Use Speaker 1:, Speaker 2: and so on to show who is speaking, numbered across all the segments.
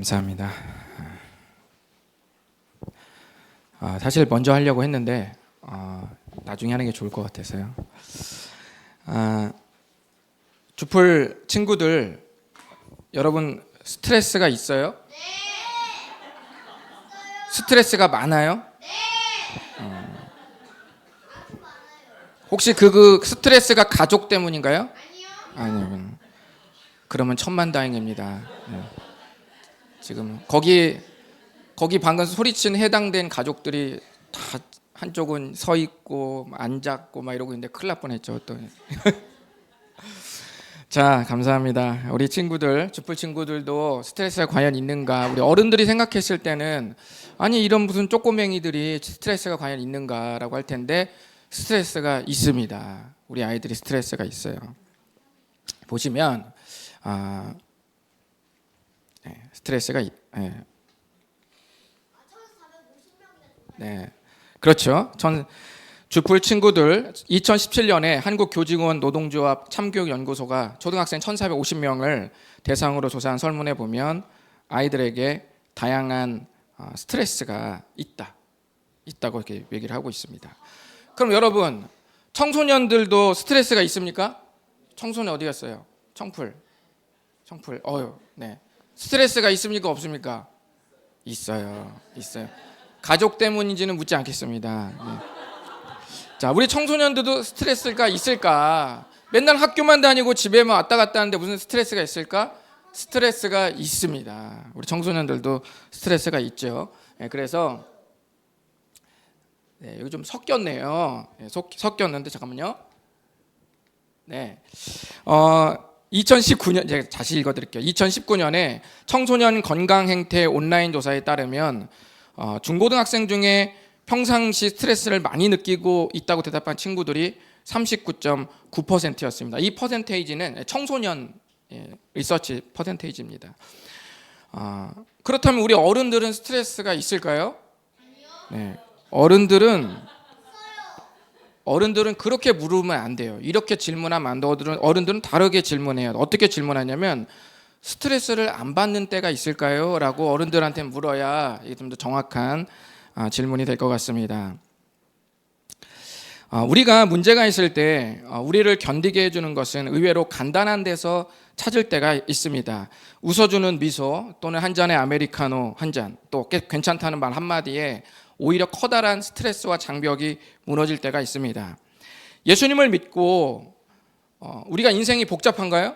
Speaker 1: 감사합니다. 아, 사실 먼저 하려고 했는데 아, 나중에 하는 게 좋을 것 같아서요. 아, 주풀 친구들 여러분 스트레스가 있어요? 스트레스가 많아요? 어. 혹시 그, 그 스트레스가 가족 때문인가요? 아니요. 아니요. 그러면 천만 다행입니다. 네. 지금 거기 거기 방금 소리친 해당된 가족들이 다 한쪽은 서 있고 앉았고 막 이러고 있는데 큰일 날 뻔했죠 또. 자 감사합니다. 우리 친구들 주풀 친구들도 스트레스가 과연 있는가? 우리 어른들이 생각했을 때는 아니 이런 무슨 쪼꼬맹이들이 스트레스가 과연 있는가라고 할 텐데 스트레스가 있습니다. 우리 아이들이 스트레스가 있어요. 보시면 아 네, 스트레스가 있- 네. 네. 그렇죠. 전 주풀 친구들 2017년에 한국교직원 노동조합 참교육연구소가 초등학생 1,450명을 대상으로 조사한 설문에 보면 아이들에게 다양한 어, 스트레스가 있다. 있다고 이렇게 얘기를 하고 있습니다. 그럼 여러분 청소년들도 스트레스가 있습니까? 청소년 어디 갔어요? 청풀. 청풀. 어유. 네. 스트레스가 있습니까? 없습니까? 있어요. 있어요. 가족 때문인지는 묻지 않겠습니다. 네. 자, 우리 청소년들도 스트레스가 있을까? 맨날 학교만 다니고 집에만 왔다 갔다 하는데 무슨 스트레스가 있을까? 스트레스가 있습니다. 우리 청소년들도 스트레스가 있죠. 네, 그래서 네, 여기 좀 섞였네요. 네, 섞, 섞였는데 잠깐만요. 네. 어, 2019년 제가 다시 읽어드릴게요. 2019년에 청소년 건강 행태 온라인 조사에 따르면 어, 중고등학생 중에 평상시 스트레스를 많이 느끼고 있다고 대답한 친구들이 39.9%였습니다. 이 퍼센테이지는 청소년 예, 리서치 퍼센테이지입니다. 아, 그렇다면 우리 어른들은 스트레스가 있을까요? 네, 어른들은 어른들은 그렇게 물으면 안 돼요. 이렇게 질문하면 안 돼. 어른들은, 어른들은 다르게 질문해요. 어떻게 질문하냐면 스트레스를 안 받는 때가 있을까요? 라고 어른들한테 물어야 좀 더 정확한 아, 질문이 될 것 같습니다. 아, 우리가 문제가 있을 때 어, 우리를 견디게 해주는 것은 의외로 간단한 데서 찾을 때가 있습니다. 웃어주는 미소 또는 한 잔의 아메리카노 한 잔, 또꽤 괜찮다는 말 한마디에 오히려 커다란 스트레스와 장벽이 무너질 때가 있습니다. 예수님을 믿고 어, 우리가 인생이 복잡한가요?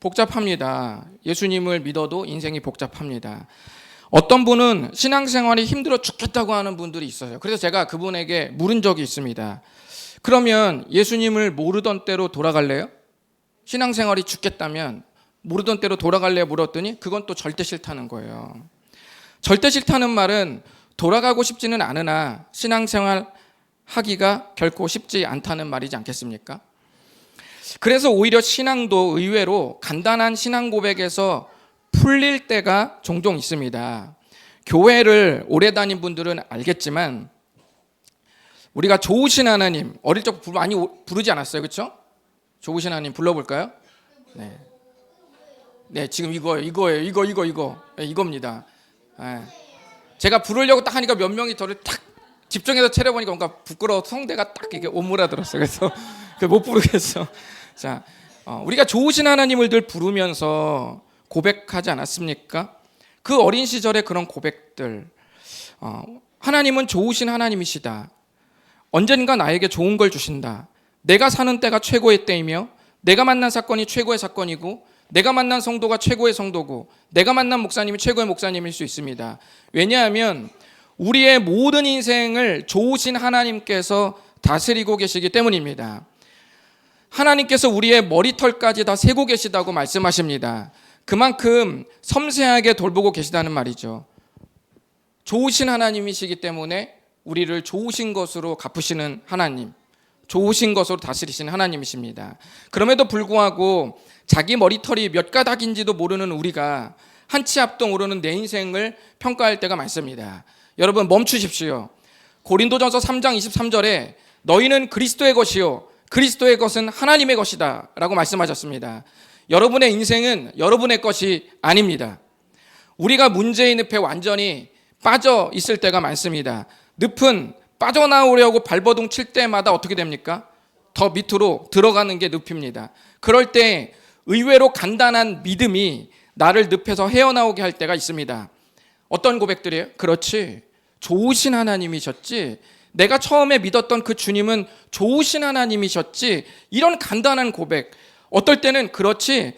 Speaker 1: 복잡합니다. 예수님을 믿어도 인생이 복잡합니다. 어떤 분은 신앙생활이 힘들어 죽겠다고 하는 분들이 있어요. 그래서 제가 그분에게 물은 적이 있습니다. 그러면 예수님을 모르던 때로 돌아갈래요? 신앙생활이 죽겠다면 모르던 때로 돌아갈래요? 물었더니 그건 또 절대 싫다는 거예요. 절대 싫다는 말은 돌아가고 싶지는 않으나 신앙생활 하기가 결코 쉽지 않다는 말이지 않겠습니까? 그래서 오히려 신앙도 의외로 간단한 신앙 고백에서 풀릴 때가 종종 있습니다. 교회를 오래 다닌 분들은 알겠지만 우리가 좋으신 하나님 어릴 적 부- 많이 오- 부르지 않았어요, 그렇죠? 좋으신 하나님 불러볼까요? 네, 네 지금 이거예요, 이거예요, 이거 이거 이거 네, 이겁니다. 네. 제가 부르려고 딱 하니까 몇 명이 저를 딱 집중해서 차려보니까 뭔가 부끄러워 성대가 딱 이게 오므라들었어요. 그래서 그못 부르겠어. 자, 어, 우리가 좋으신 하나님을 늘 부르면서 고백하지 않았습니까? 그 어린 시절의 그런 고백들. 어, 하나님은 좋으신 하나님이시다. 언젠가 나에게 좋은 걸 주신다. 내가 사는 때가 최고의 때이며 내가 만난 사건이 최고의 사건이고 내가 만난 성도가 최고의 성도고 내가 만난 목사님이 최고의 목사님일 수 있습니다. 왜냐하면 우리의 모든 인생을 좋으신 하나님께서 다스리고 계시기 때문입니다. 하나님께서 우리의 머리털까지 다 세고 계시다고 말씀하십니다. 그만큼 섬세하게 돌보고 계시다는 말이죠. 좋으신 하나님이시기 때문에 우리를 좋으신 것으로 갚으시는 하나님, 좋으신 것으로 다스리시는 하나님이십니다. 그럼에도 불구하고 자기 머리털이 몇 가닥인지도 모르는 우리가 한 치 앞도 모르는 내 인생을 평가할 때가 많습니다. 여러분 멈추십시오. 고린도전서 3장 23절에 너희는 그리스도의 것이요 그리스도의 것은 하나님의 것이다라고 말씀하셨습니다. 여러분의 인생은 여러분의 것이 아닙니다. 우리가 문제의 늪에 완전히 빠져 있을 때가 많습니다. 늪은 빠져나오려고 발버둥 칠 때마다 어떻게 됩니까? 더 밑으로 들어가는 게 늪입니다. 그럴 때 의외로 간단한 믿음이 나를 늪에서 헤어나오게 할 때가 있습니다. 어떤 고백들이에요? 그렇지. 좋으신 하나님이셨지. 내가 처음에 믿었던 그 주님은 좋으신 하나님이셨지. 이런 간단한 고백. 어떨 때는 그렇지.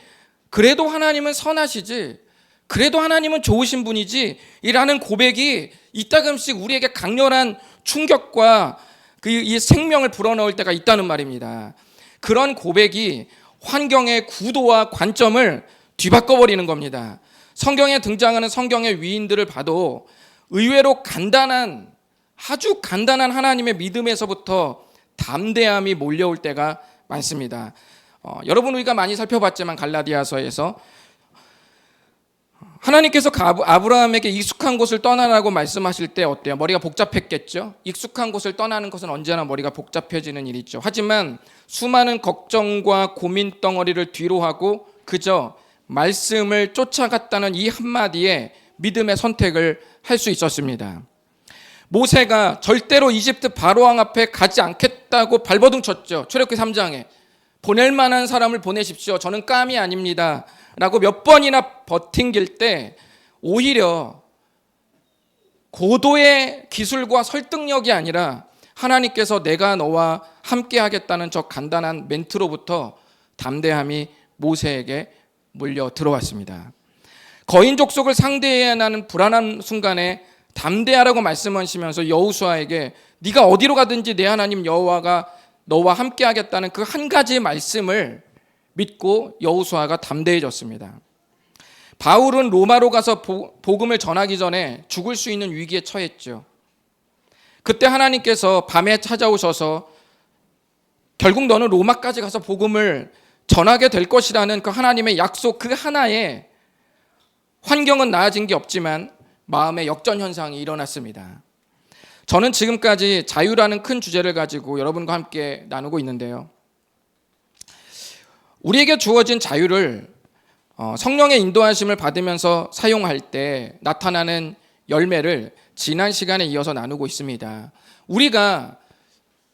Speaker 1: 그래도 하나님은 선하시지. 그래도 하나님은 좋으신 분이지. 이라는 고백이 이따금씩 우리에게 강렬한 충격과 그 이 생명을 불어넣을 때가 있다는 말입니다. 그런 고백이 환경의 구도와 관점을 뒤바꿔 버리는 겁니다. 성경에 등장하는 성경의 위인들을 봐도 의외로 간단한 아주 간단한 하나님의 믿음에서부터 담대함이 몰려올 때가 많습니다. 어, 여러분 우리가 많이 살펴봤지만 갈라디아서에서 하나님께서 아브라함에게 익숙한 곳을 떠나라고 말씀하실 때 어때요? 머리가 복잡했겠죠? 익숙한 곳을 떠나는 것은 언제나 머리가 복잡해지는 일이죠. 하지만 수많은 걱정과 고민 덩어리를 뒤로 하고 그저 말씀을 쫓아갔다는 이 한마디에 믿음의 선택을 할 수 있었습니다. 모세가 절대로 이집트 바로왕 앞에 가지 않겠다고 발버둥 쳤죠. 출애굽기 3장에 보낼 만한 사람을 보내십시오. 저는 깜이 아닙니다. 라고 몇 번이나 버팅길 때 오히려 고도의 기술과 설득력이 아니라 하나님께서 내가 너와 함께 하겠다는 저 간단한 멘트로부터 담대함이 모세에게 몰려 들어왔습니다. 거인 족속을 상대해야 하는 불안한 순간에 담대하라고 말씀하시면서 여호수아에게 네가 어디로 가든지 내 하나님 여호와가 너와 함께 하겠다는 그 한 가지 말씀을 믿고 여호수아가 담대해졌습니다. 바울은 로마로 가서 복음을 전하기 전에 죽을 수 있는 위기에 처했죠. 그때 하나님께서 밤에 찾아오셔서 결국 너는 로마까지 가서 복음을 전하게 될 것이라는 그 하나님의 약속 그 하나에 환경은 나아진 게 없지만 마음의 역전 현상이 일어났습니다. 저는 지금까지 자유라는 큰 주제를 가지고 여러분과 함께 나누고 있는데요. 우리에게 주어진 자유를 어, 성령의 인도하심을 받으면서 사용할 때 나타나는 열매를 지난 시간에 이어서 나누고 있습니다. 우리가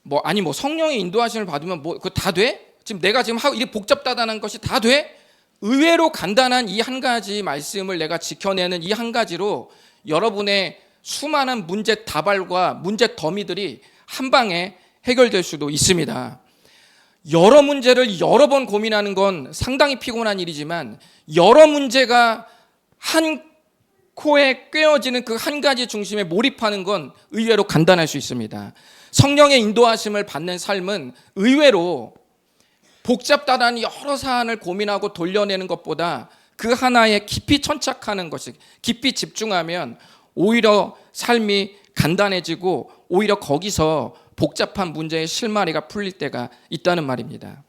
Speaker 1: 뭐 아니 뭐 성령의 인도하심을 받으면 뭐 그거 다 돼? 지금 내가 지금 하고 이 복잡다단한 것이 다 돼? 의외로 간단한 이 한 가지 말씀을 내가 지켜내는 이 한 가지로 여러분의 수많은 문제 다발과 문제 더미들이 한 방에 해결될 수도 있습니다. 여러 문제를 여러 번 고민하는 건 상당히 피곤한 일이지만 여러 문제가 한 코에 꿰어지는 그 한 가지 중심에 몰입하는 건 의외로 간단할 수 있습니다. 성령의 인도하심을 받는 삶은 의외로 복잡다단 여러 사안을 고민하고 돌려내는 것보다 그 하나에 깊이 천착하는 것이 깊이 집중하면 오히려 삶이 간단해지고 오히려 거기서 복잡한 문제의 실마리가 풀릴 때가 있다는 말입니다.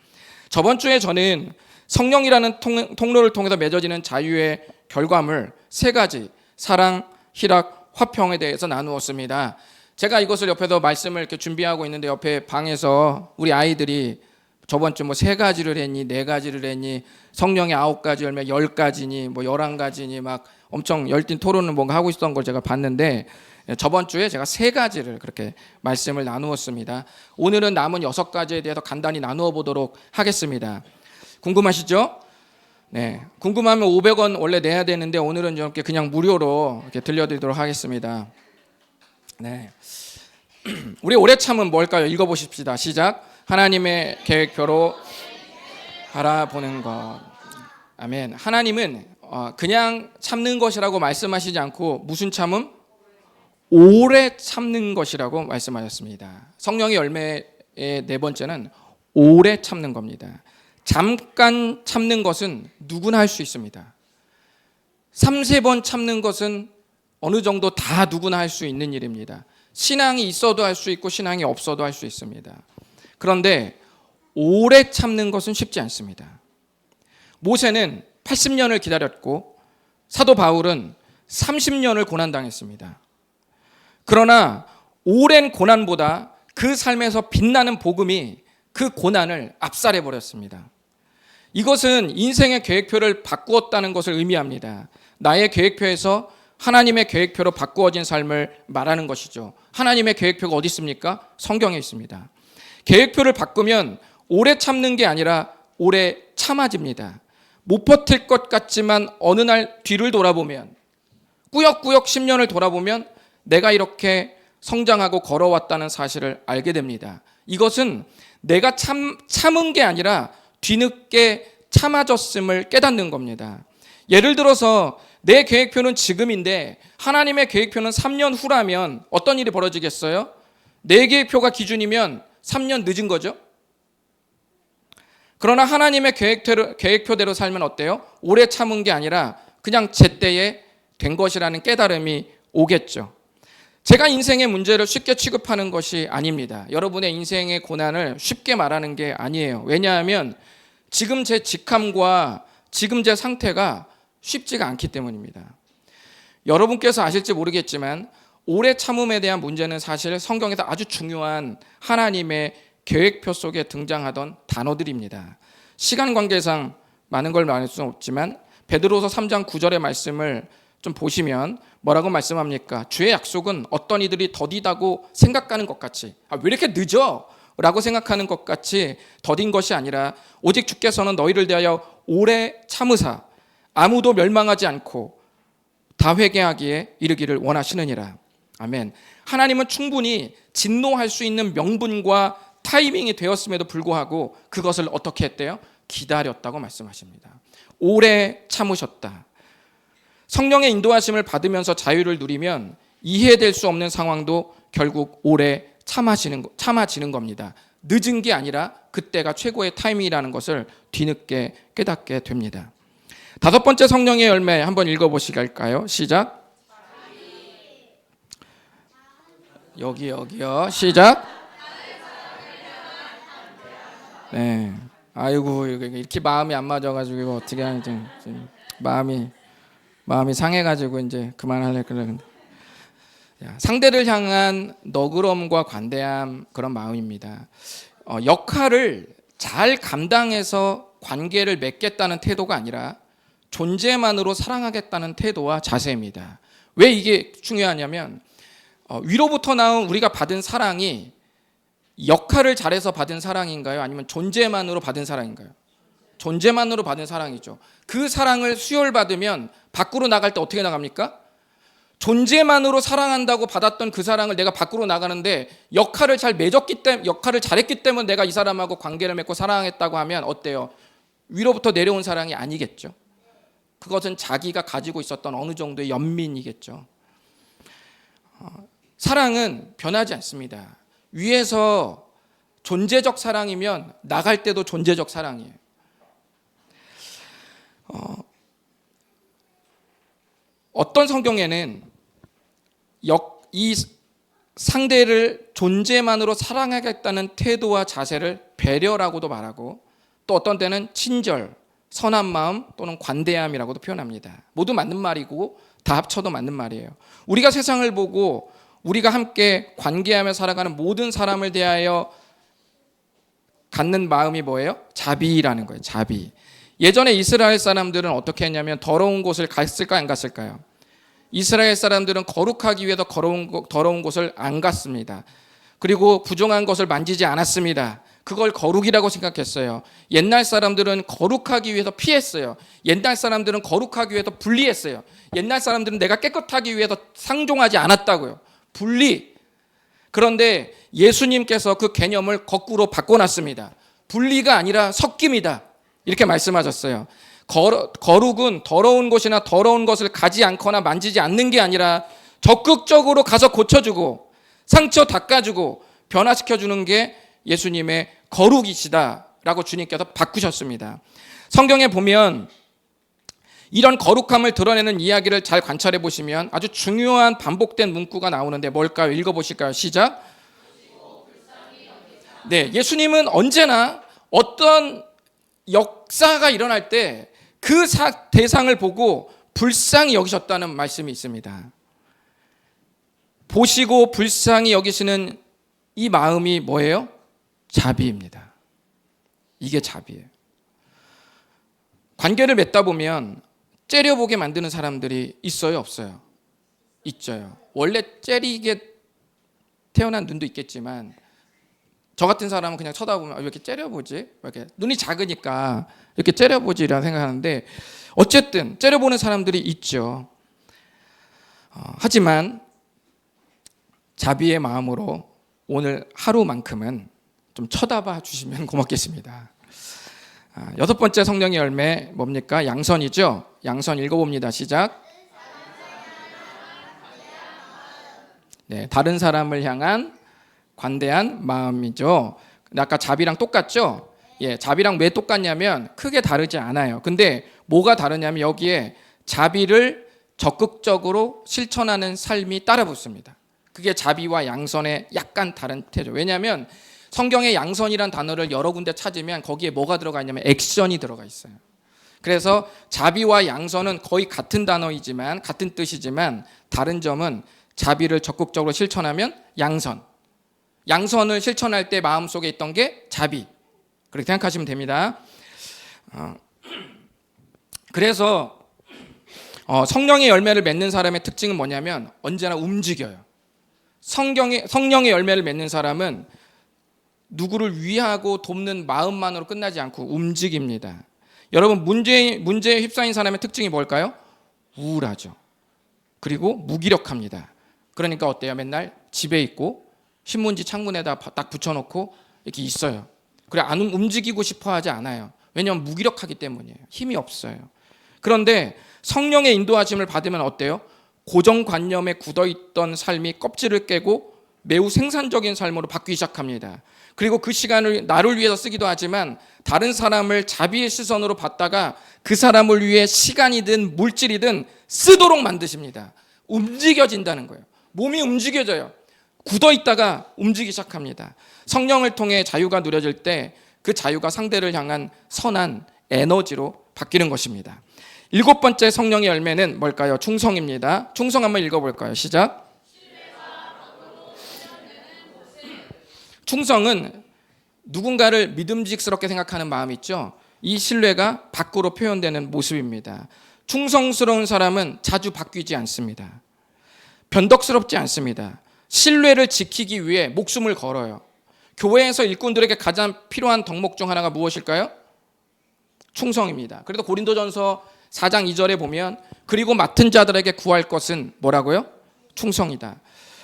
Speaker 1: 저번 주에 저는 성령이라는 통, 로를 통해서 맺어지는 자유의 결과물 세 가지 사랑, 희락, 화평에 대해서 나누었습니다. 제가 이것을 옆에서 말씀을 이렇게 준비하고 있는데 옆에 방에서 우리 아이들이 저번 주 뭐 세 가지를 했니 네 가지를 했니 성령의 아홉 가지 열매 열 가지니 뭐 열한 가지니 막 엄청 열띤 토론을 뭔가 하고 있었던 걸 제가 봤는데 예, 저번 주에 제가 세 가지를 그렇게 말씀을 나누었습니다. 오늘은 남은 여섯 가지에 대해서 간단히 나누어 보도록 하겠습니다. 궁금하시죠? 네. 궁금하면 500원 원래 내야 되는데 오늘은 좀 그냥 무료로 이렇게 들려드리도록 하겠습니다. 네. 우리 오래 참은 뭘까요? 읽어보십시다. 시작. 하나님의 계획표로 바라보는 것. 아멘. 하나님은 어, 그냥 참는 것이라고 말씀하시지 않고 무슨 참음? 오래 참는 것이라고 말씀하셨습니다. 성령의 열매의 네 번째는 오래 참는 겁니다. 잠깐 참는 것은 누구나 할 수 있습니다. 3, 4번 참는 것은 어느 정도 다 누구나 할 수 있는 일입니다. 신앙이 있어도 할 수 있고 신앙이 없어도 할 수 있습니다. 그런데 오래 참는 것은 쉽지 않습니다. 모세는 80년을 기다렸고 사도 바울은 30년을 고난당했습니다. 그러나 오랜 고난보다 그 삶에서 빛나는 복음이 그 고난을 압살해 버렸습니다. 이것은 인생의 계획표를 바꾸었다는 것을 의미합니다. 나의 계획표에서 하나님의 계획표로 바꾸어진 삶을 말하는 것이죠. 하나님의 계획표가 어디 있습니까? 성경에 있습니다. 계획표를 바꾸면 오래 참는 게 아니라 오래 참아집니다. 못 버틸 것 같지만 어느 날 뒤를 돌아보면 꾸역꾸역 10년을 돌아보면 내가 이렇게 성장하고 걸어왔다는 사실을 알게 됩니다. 이것은 내가 참, 참은 게 아니라 뒤늦게 참아졌음을 깨닫는 겁니다. 예를 들어서 내 계획표는 지금인데 하나님의 계획표는 3년 후라면 어떤 일이 벌어지겠어요? 내 계획표가 기준이면 3년 늦은 거죠? 그러나 하나님의 계획대로, 계획표대로 살면 어때요? 오래 참은 게 아니라 그냥 제때에 된 것이라는 깨달음이 오겠죠. 제가 인생의 문제를 쉽게 취급하는 것이 아닙니다. 여러분의 인생의 고난을 쉽게 말하는 게 아니에요. 왜냐하면 지금 제 직함과 지금 제 상태가 쉽지가 않기 때문입니다. 여러분께서 아실지 모르겠지만 오래 참음에 대한 문제는 사실 성경에서 아주 중요한 하나님의 계획표 속에 등장하던 단어들입니다. 시간 관계상 많은 걸 말할 수는 없지만 베드로서 3장 9절의 말씀을 좀 보시면 뭐라고 말씀합니까? 주의 약속은 어떤 이들이 더디다고 생각하는 것 같이 아, 왜 이렇게 늦어? 라고 생각하는 것 같이 더딘 것이 아니라 오직 주께서는 너희를 대하여 오래 참으사 아무도 멸망하지 않고 다 회개하기에 이르기를 원하시느니라. 아멘. 하나님은 충분히 진노할 수 있는 명분과 타이밍이 되었음에도 불구하고 그것을 어떻게 했대요? 기다렸다고 말씀하십니다. 오래 참으셨다. 성령의 인도하심을 받으면서 자유를 누리면 이해될 수 없는 상황도 결국 오래 참아지는, 참아지는 겁니다. 늦은 게 아니라 그때가 최고의 타이밍이라는 것을 뒤늦게 깨닫게 됩니다. 다섯 번째 성령의 열매 한번 읽어보시갈까요? 시작. 여기 여기요. 시작. 네. 아이고 이렇게 마음이 안 맞아가지고 어떻게 하는지 마음이 마음이 상해가지고 이제 그만할래 그러는데 상대를 향한 너그럼과 관대함 그런 마음입니다. 어, 역할을 잘 감당해서 관계를 맺겠다는 태도가 아니라 존재만으로 사랑하겠다는 태도와 자세입니다. 왜 이게 중요하냐면 어, 위로부터 나온 우리가 받은 사랑이 역할을 잘해서 받은 사랑인가요? 아니면 존재만으로 받은 사랑인가요? 존재만으로 받은 사랑이죠. 그 사랑을 수혈받으면 밖으로 나갈 때 어떻게 나갑니까? 존재만으로 사랑한다고 받았던 그 사랑을 내가 밖으로 나가는데 역할을 잘 맺었기 때문에 역할을 잘했기 때문에 내가 이 사람하고 관계를 맺고 사랑했다고 하면 어때요? 위로부터 내려온 사랑이 아니겠죠. 그것은 자기가 가지고 있었던 어느 정도의 연민이겠죠. 어, 사랑은 변하지 않습니다. 위에서 존재적 사랑이면 나갈 때도 존재적 사랑이에요. 어, 어떤 성경에는 역, 이 상대를 존재만으로 사랑하겠다는 태도와 자세를 배려라고도 말하고 또 어떤 때는 친절, 선한 마음 또는 관대함이라고도 표현합니다. 모두 맞는 말이고 다 합쳐도 맞는 말이에요. 우리가 세상을 보고 우리가 함께 관계하며 살아가는 모든 사람을 대하여 갖는 마음이 뭐예요? 자비라는 거예요. 자비. 예전에 이스라엘 사람들은 어떻게 했냐면 더러운 곳을 갔을까 안 갔을까요? 이스라엘 사람들은 거룩하기 위해서 더러운, 더러운 곳을 안 갔습니다. 그리고 부정한 것을 만지지 않았습니다. 그걸 거룩이라고 생각했어요. 옛날 사람들은 거룩하기 위해서 피했어요. 옛날 사람들은 거룩하기 위해서 분리했어요. 옛날 사람들은 내가 깨끗하기 위해서 상종하지 않았다고요. 분리. 그런데 예수님께서 그 개념을 거꾸로 바꿔놨습니다. 분리가 아니라 섞임이다. 이렇게 말씀하셨어요. 거룩은 더러운 곳이나 더러운 것을 가지 않거나 만지지 않는 게 아니라 적극적으로 가서 고쳐주고 상처 닦아주고 변화시켜주는 게 예수님의 거룩이시다라고 주님께서 바꾸셨습니다. 성경에 보면 이런 거룩함을 드러내는 이야기를 잘 관찰해 보시면 아주 중요한 반복된 문구가 나오는데 뭘까요? 읽어 보실까요? 시작. 네, 예수님은 언제나 어떤 역사가 일어날 때 그 대상을 보고 불쌍히 여기셨다는 말씀이 있습니다. 보시고 불쌍히 여기시는 이 마음이 뭐예요? 자비입니다. 이게 자비예요. 관계를 맺다 보면 째려보게 만드는 사람들이 있어요, 없어요? 있죠요. 원래 째리게 태어난 눈도 있겠지만 저 같은 사람은 그냥 쳐다보면 아, 왜 이렇게 째려보지? 왜 이렇게 눈이 작으니까 이렇게 째려보지라는 생각하는데 어쨌든 째려보는 사람들이 있죠. 어, 하지만 자비의 마음으로 오늘 하루만큼은 좀 쳐다봐 주시면 고맙겠습니다. 아, 여섯 번째 성령의 열매 뭡니까? 양선이죠. 양선 읽어봅니다. 시작. 네, 다른 사람을 향한 관대한 마음이죠. 아까 자비랑 똑같죠? 예, 자비랑 왜 똑같냐면 크게 다르지 않아요. 근데 뭐가 다르냐면 여기에 자비를 적극적으로 실천하는 삶이 따라 붙습니다. 그게 자비와 양선의 약간 다른 태죠. 왜냐하면 성경에 양선이란 단어를 여러 군데 찾으면 거기에 뭐가 들어가 있냐면 액션이 들어가 있어요. 그래서 자비와 양선은 거의 같은 단어이지만 같은 뜻이지만 다른 점은 자비를 적극적으로 실천하면 양선. 양선을 실천할 때 마음속에 있던 게 자비. 그렇게 생각하시면 됩니다. 어, 그래서 어, 성령의 열매를 맺는 사람의 특징은 뭐냐면 언제나 움직여요. 성경의 성령의 열매를 맺는 사람은 누구를 위하고 돕는 마음만으로 끝나지 않고 움직입니다. 여러분 문제 문제에 휩싸인 사람의 특징이 뭘까요? 우울하죠. 그리고 무기력합니다. 그러니까 어때요? 맨날 집에 있고 신문지 창문에다 딱 붙여놓고 이렇게 있어요. 그래 안 움- 움직이고 싶어하지 않아요. 왜냐하면 무기력하기 때문이에요. 힘이 없어요. 그런데 성령의 인도하심을 받으면 어때요? 고정관념에 굳어있던 삶이 껍질을 깨고 매우 생산적인 삶으로 바뀌기 시작합니다. 그리고 그 시간을 나를 위해서 쓰기도 하지만 다른 사람을 자비의 시선으로 봤다가 그 사람을 위해 시간이든 물질이든 쓰도록 만드십니다. 움직여진다는 거예요. 몸이 움직여져요. 굳어 있다가 움직이기 시작합니다. 성령을 통해 자유가 누려질 때 그 자유가 상대를 향한 선한 에너지로 바뀌는 것입니다. 일곱 번째 성령의 열매는 뭘까요? 충성입니다. 충성 한번 읽어볼까요? 시작. 충성은 누군가를 믿음직스럽게 생각하는 마음이 있죠. 이 신뢰가 밖으로 표현되는 모습입니다. 충성스러운 사람은 자주 바뀌지 않습니다. 변덕스럽지 않습니다. 신뢰를 지키기 위해 목숨을 걸어요. 교회에서 일꾼들에게 가장 필요한 덕목 중 하나가 무엇일까요? 충성입니다. 그래도 고린도전서 4장 2절에 보면 그리고 맡은 자들에게 구할 것은 뭐라고요? 충성이다.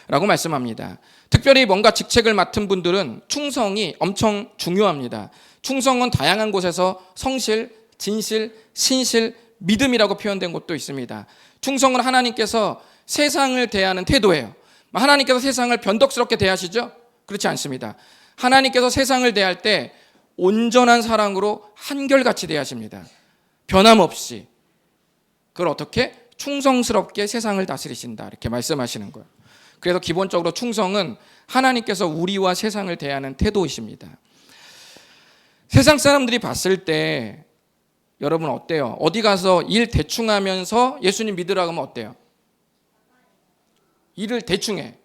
Speaker 1: 라고 말씀합니다. 특별히 뭔가 직책을 맡은 분들은 충성이 엄청 중요합니다. 충성은 다양한 곳에서 성실, 진실, 신실, 믿음이라고 표현된 곳도 있습니다. 충성은 하나님께서 세상을 대하는 태도예요. 하나님께서 세상을 변덕스럽게 대하시죠? 그렇지 않습니다. 하나님께서 세상을 대할 때 온전한 사랑으로 한결같이 대하십니다. 변함없이. 그걸 어떻게? 충성스럽게 세상을 다스리신다. 이렇게 말씀하시는 거예요. 그래서 기본적으로 충성은 하나님께서 우리와 세상을 대하는 태도이십니다. 세상 사람들이 봤을 때 여러분 어때요? 어디 가서 일 대충 하면서 예수님 믿으라고 하면 어때요? 일을 대충 해.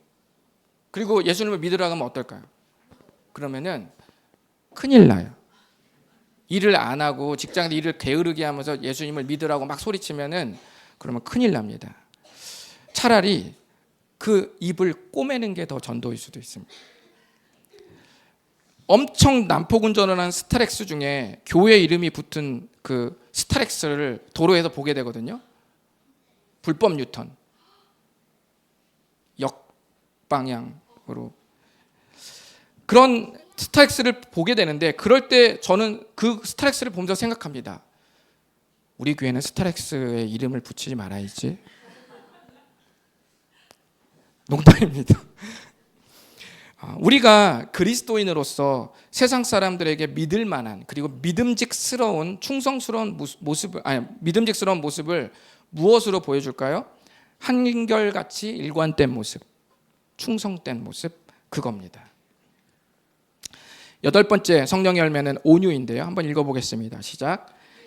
Speaker 1: 그리고 예수님을 믿으라고 하면 어떨까요? 그러면은 큰일 나요. 일을 안 하고 직장에서 일을 게으르게 하면서 예수님을 믿으라고 막 소리치면은 그러면 큰일 납니다. 차라리 그 입을 꼬매는 게 더 전도일 수도 있습니다. 엄청 난폭운전을 한 스타렉스 중에 교회 이름이 붙은 그 스타렉스를 도로에서 보게 되거든요. 불법 유턴. 역방향으로. 그런 스타렉스를 보게 되는데 그럴 때 저는 그 스타렉스를 보면서 생각합니다. 우리 교회는 스타렉스의 이름을 붙이지 말아야지. 농담입니다. 아, 우리가 그리스도인으로서 세상 사람들에게 믿을 만한 그리고 믿음직스러운 충성스러운 모습- 아니 믿음직스러운 모습을 무엇으로 보여줄까요? 한결같이 일관된 모습, 충성된 모습 그겁니다. 여덟 번째 성령의 열매는 온유인데요. 한번 읽어보겠습니다. 시작.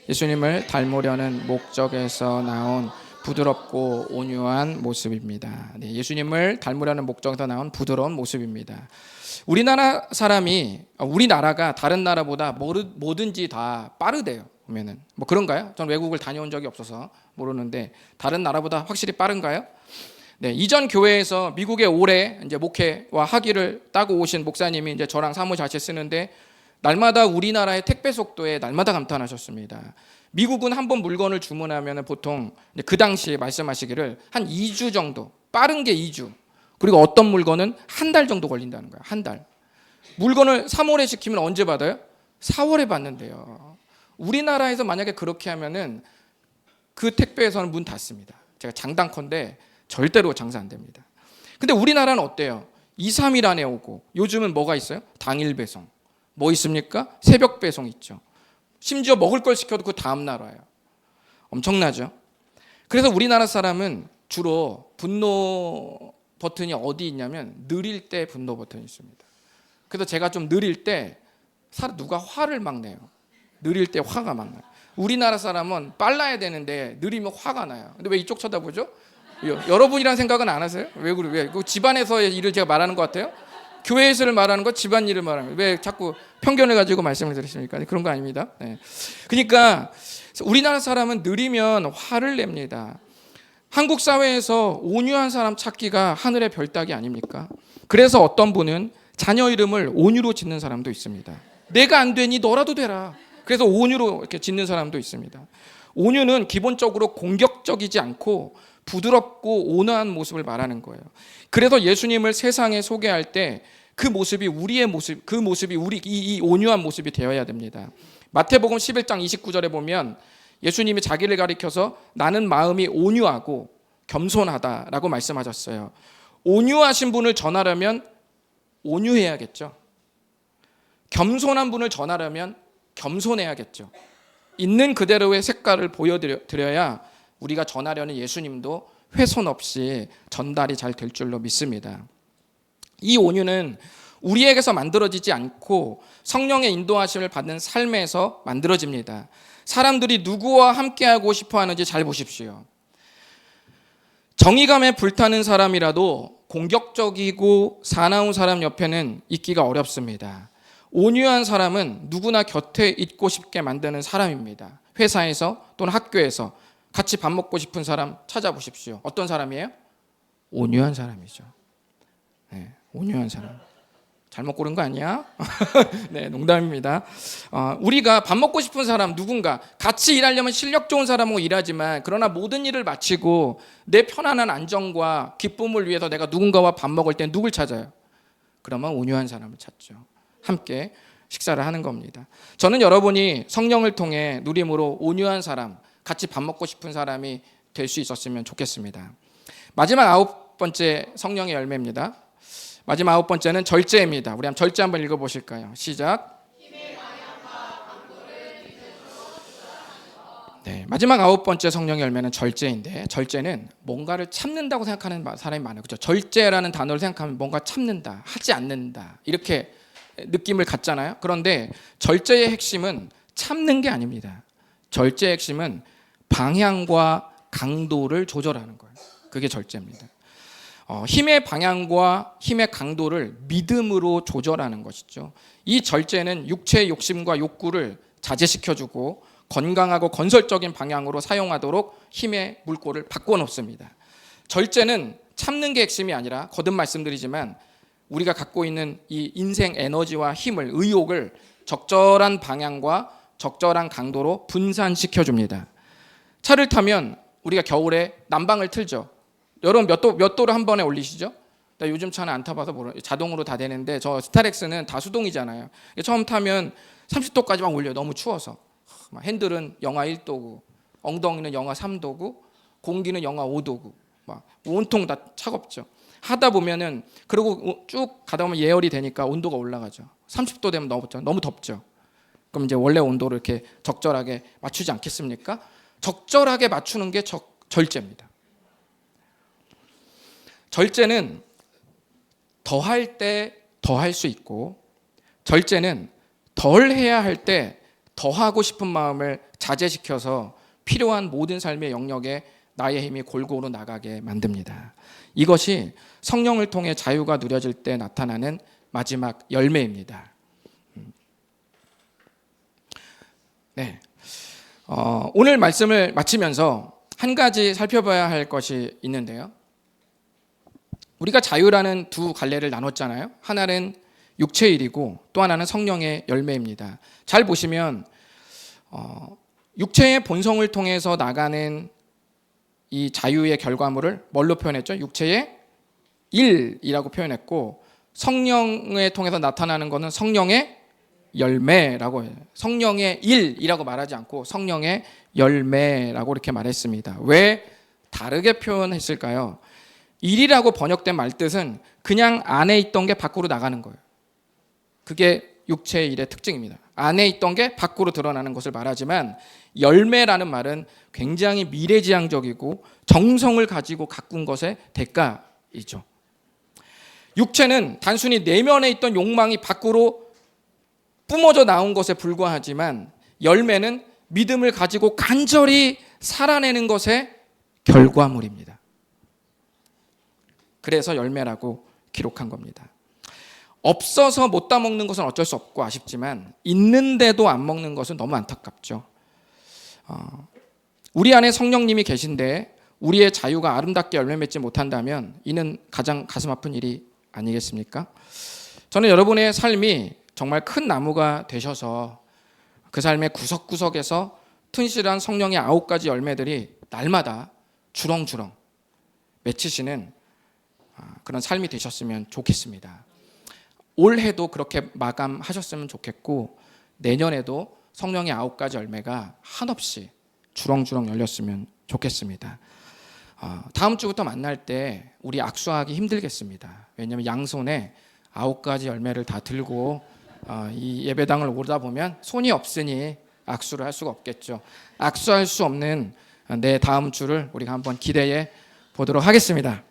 Speaker 1: 예수님을 닮으려는 목적에서 나온 부드럽고 온유한 모습입니다. 네, 예수님을 닮으려는 목적에서 나온 부드러운 모습입니다. 우리나라 사람이 우리나라가 다른 나라보다 뭐든지 다 빠르대요. 보면은 뭐 그런가요? 전 외국을 다녀온 적이 없어서 모르는데 다른 나라보다 확실히 빠른가요? 네, 이전 교회에서 미국에 오래 이제 목회와 학위를 따고 오신 목사님이 이제 저랑 같이 쓰는데 날마다 우리나라의 택배 속도에 날마다 감탄하셨습니다. 미국은 한 번 물건을 주문하면 보통 그 당시에 말씀하시기를 한 2주 정도, 빠른 게 2주. 그리고 어떤 물건은 한 달 정도 걸린다는 거예요. 한 달. 물건을 3월에 시키면 언제 받아요? 4월에 받는데요. 우리나라에서 만약에 그렇게 하면은 그 택배에서는 문 닫습니다. 제가 장담컨대 절대로 장사 안 됩니다. 근데 우리나라는 어때요? 2, 3일 안에 오고 요즘은 뭐가 있어요? 당일 배송. 뭐 있습니까? 새벽 배송 있죠. 심지어 먹을 걸 시켜도 그 다음 날 와요. 엄청나죠? 그래서 우리나라 사람은 주로 분노 버튼이 어디 있냐면 느릴 때 분노 버튼이 있습니다. 그래서 제가 좀 느릴 때 사- 누가 화를 막 내요. 느릴 때 화가 막 나요. 우리나라 사람은 빨라야 되는데 느리면 화가 나요. 근데 왜 이쪽 쳐다보죠? 여- 여러분이란 생각은 안 하세요? 왜 그래? 왜? 그 집안에서의 일을 제가 말하는 것 같아요? 교회 에서를 말하는 거, 집안 일을 말하는 거. 왜 자꾸 편견을 가지고 말씀을 드리십니까? 그런 거 아닙니다. 네. 그러니까 우리나라 사람은 느리면 화를 냅니다. 한국 사회에서 온유한 사람 찾기가 하늘의 별따기 아닙니까? 그래서 어떤 분은 자녀 이름을 온유로 짓는 사람도 있습니다. 내가 안 되니 너라도 되라. 그래서 온유로 이렇게 짓는 사람도 있습니다. 온유는 기본적으로 공격적이지 않고 부드럽고 온화한 모습을 말하는 거예요. 그래서 예수님을 세상에 소개할 때 그 모습이 우리의 모습, 그 모습이 우리 이, 이 온유한 모습이 되어야 됩니다. 마태복음 11장 29절에 보면 예수님이 자기를 가리켜서 나는 마음이 온유하고 겸손하다라고 말씀하셨어요. 온유하신 분을 전하려면 온유해야겠죠. 겸손한 분을 전하려면 겸손해야겠죠. 있는 그대로의 색깔을 보여드려야 우리가 전하려는 예수님도 훼손 없이 전달이 잘 될 줄로 믿습니다. 이 온유는 우리에게서 만들어지지 않고 성령의 인도하심을 받는 삶에서 만들어집니다. 사람들이 누구와 함께하고 싶어 하는지 잘 보십시오. 정의감에 불타는 사람이라도 공격적이고 사나운 사람 옆에는 있기가 어렵습니다. 온유한 사람은 누구나 곁에 있고 싶게 만드는 사람입니다. 회사에서 또는 학교에서 같이 밥 먹고 싶은 사람 찾아보십시오. 어떤 사람이에요? 온유한 사람이죠. 네, 온유한 사람. 잘못 고른 거 아니야? 네, 농담입니다. 어, 우리가 밥 먹고 싶은 사람 누군가 같이 일하려면 실력 좋은 사람하고 일하지만 그러나 모든 일을 마치고 내 편안한 안정과 기쁨을 위해서 내가 누군가와 밥 먹을 때 누굴 찾아요? 그러면 온유한 사람을 찾죠. 함께 식사를 하는 겁니다. 저는 여러분이 성령을 통해 누림으로 온유한 사람, 같이 밥 먹고 싶은 사람이 될 수 있었으면 좋겠습니다. 마지막 아홉 번째 성령의 열매입니다. 마지막 아홉 번째는 절제입니다. 우리 한번 절제 한번 읽어 보실까요? 시작. 네, 마지막 아홉 번째 성령의 열매는 절제인데 절제는 뭔가를 참는다고 생각하는 사람이 많아요. 그렇죠? 절제라는 단어를 생각하면 뭔가 참는다, 하지 않는다 이렇게 느낌을 갖잖아요. 그런데 절제의 핵심은 참는 게 아닙니다. 절제의 핵심은 방향과 강도를 조절하는 거예요. 그게 절제입니다. 어, 힘의 방향과 힘의 강도를 믿음으로 조절하는 것이죠. 이 절제는 육체의 욕심과 욕구를 자제시켜주고 건강하고 건설적인 방향으로 사용하도록 힘의 물꼬를 바꿔놓습니다. 절제는 참는 게 핵심이 아니라 거듭 말씀드리지만 우리가 갖고 있는 이 인생 에너지와 힘을 의욕을 적절한 방향과 적절한 강도로 분산시켜 줍니다. 차를 타면 우리가 겨울에 난방을 틀죠. 여러분 몇 도 몇 도로 한 번에 올리시죠? 나 요즘 차는 안 타봐서 모르. 자동으로 다 되는데 저 스타렉스는 다 수동이잖아요. 처음 타면 30도까지만 올려. 요 너무 추워서. 막 핸들은 영하 1도고, 엉덩이는 영하 3도고, 공기는 영하 5도고, 막 온통 다 차갑죠. 하다 보면은 그리고 쭉 가다 보면 예열이 되니까 온도가 올라가죠. 30도 되면. 너무 덥죠. 그럼 이제 원래 온도를 이렇게 적절하게 맞추지 않겠습니까? 적절하게 맞추는 게 적, 절제입니다. 절제는 더할 때 더할 수 있고 절제는 덜 해야 할 때 더 하고 싶은 마음을 자제시켜서 필요한 모든 삶의 영역에 나의 힘이 골고루 나가게 만듭니다. 이것이 성령을 통해 자유가 누려질 때 나타나는 마지막 열매입니다. 네. 어, 오늘 말씀을 마치면서 한 가지 살펴봐야 할 것이 있는데요. 우리가 자유라는 두 갈래를 나눴잖아요. 하나는 육체의 일이고 또 하나는 성령의 열매입니다. 잘 보시면 어, 육체의 본성을 통해서 나가는 이 자유의 결과물을 뭘로 표현했죠? 육체의 일이라고 표현했고 성령을 통해서 나타나는 것은 성령의 열매라고. 성령의 일이라고 말하지 않고 성령의 열매라고 이렇게 말했습니다. 왜 다르게 표현했을까요? 일이라고 번역된 말뜻은 그냥 안에 있던 게 밖으로 나가는 거예요. 그게 육체의 일의 특징입니다. 안에 있던 게 밖으로 드러나는 것을 말하지만 열매라는 말은 굉장히 미래지향적이고 정성을 가지고 가꾼 것의 대가이죠. 육체는 단순히 내면에 있던 욕망이 밖으로 뿜어져 나온 것에 불과하지만 열매는 믿음을 가지고 간절히 살아내는 것의 결과물입니다. 그래서 열매라고 기록한 겁니다. 없어서 못 따먹는 것은 어쩔 수 없고 아쉽지만 있는데도 안 먹는 것은 너무 안타깝죠. 어, 우리 안에 성령님이 계신데 우리의 자유가 아름답게 열매 맺지 못한다면 이는 가장 가슴 아픈 일이 아니겠습니까? 저는 여러분의 삶이 정말 큰 나무가 되셔서 그 삶의 구석구석에서 튼실한 성령의 아홉 가지 열매들이 날마다 주렁주렁 맺히시는 아, 그런 삶이 되셨으면 좋겠습니다. 올해도 그렇게 마감하셨으면 좋겠고 내년에도 성령의 아홉 가지 열매가 한없이 주렁주렁 열렸으면 좋겠습니다. 어, 다음 주부터 만날 때 우리 악수하기 힘들겠습니다. 왜냐하면 양손에 아홉 가지 열매를 다 들고 어, 이 예배당을 오다 보면 손이 없으니 악수를 할 수가 없겠죠. 악수할 수 없는 내 다음 주를 우리가 한번 기대해 보도록 하겠습니다.